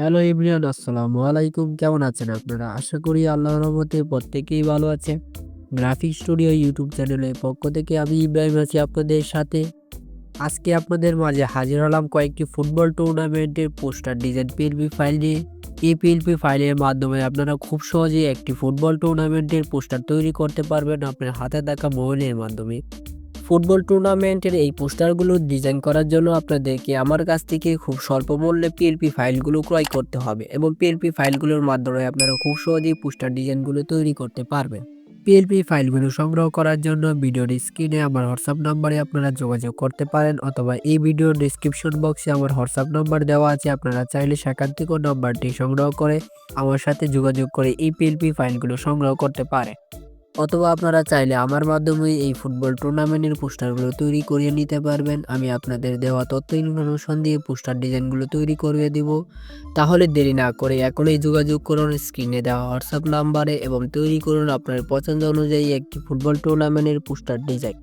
Hello ইমরিয়ান আসসালামু আলাইকুম। কেমন আছেন আপনারা? আশা করি আল্লাহ রহমতে প্রত্যেকেই ভালো আছে গ্রাফিক স্টুডিও ইউটিউব চ্যানেলের পক্ষ থেকে আমি ইব্রাহিম আছি আপনাদের সাথে। আজকে আপনাদের মাঝে হাজির হলাম কয়েকটি ফুটবল টুর্নামেন্টের পোস্টার ডিজাইন পিএলপি ফাইল নিয়ে। এই পিএলপি ফাইলের মাধ্যমে আপনারা খুব সহজেই একটি ফুটবল টুর্নামেন্টের পোস্টার তৈরি করতে পারবেন আপনার হাতে থাকা মোবাইলের মাধ্যমে। ফুটবল টুর্নামেন্টের এই পোস্টারগুলো ডিজাইন করার জন্য আপনাদেরকে আমার কাছ থেকে খুব স্বল্প মূল্যে পিএলপি ফাইলগুলো ক্রয় করতে হবে এবং পিএলপি ফাইলগুলোর মাধ্যমে আপনারা খুব সহজেই পোস্টার ডিজাইনগুলো তৈরি করতে পারবেন। পিএলপি ফাইলগুলো সংগ্রহ করার জন্য ভিডিওর স্ক্রিনে আমার হোয়াটসঅ্যাপ নাম্বারে আপনারা যোগাযোগ করতে পারেন অথবা এই ভিডিওর ডিসক্রিপশন বক্সে আমার হোয়াটসঅ্যাপ নাম্বার দেওয়া আছে, আপনারা চাইলে সেখান থেকেও নাম্বারটি সংগ্রহ করে আমার সাথে যোগাযোগ করে এই পিএলপি ফাইলগুলো সংগ্রহ করতে পারে অথবা আপনারা চাইলে আমার মাধ্যমে এই ফুটবল টুর্নামেন্টের পোস্টারগুলো তৈরি করিয়ে নিতে পারবেন। আমি আপনাদের দেওয়া তথ্য ইনফরমেশন দিয়ে পোস্টার ডিজাইনগুলো তৈরি করিয়ে দিব। তাহলে দেরি না করে এখনই যোগাযোগ করুন স্ক্রিনে দেওয়া হোয়াটসঅ্যাপ নাম্বারে এবং তৈরি করুন আপনার পছন্দ অনুযায়ী একটি ফুটবল টুর্নামেন্টের পোস্টার ডিজাইন।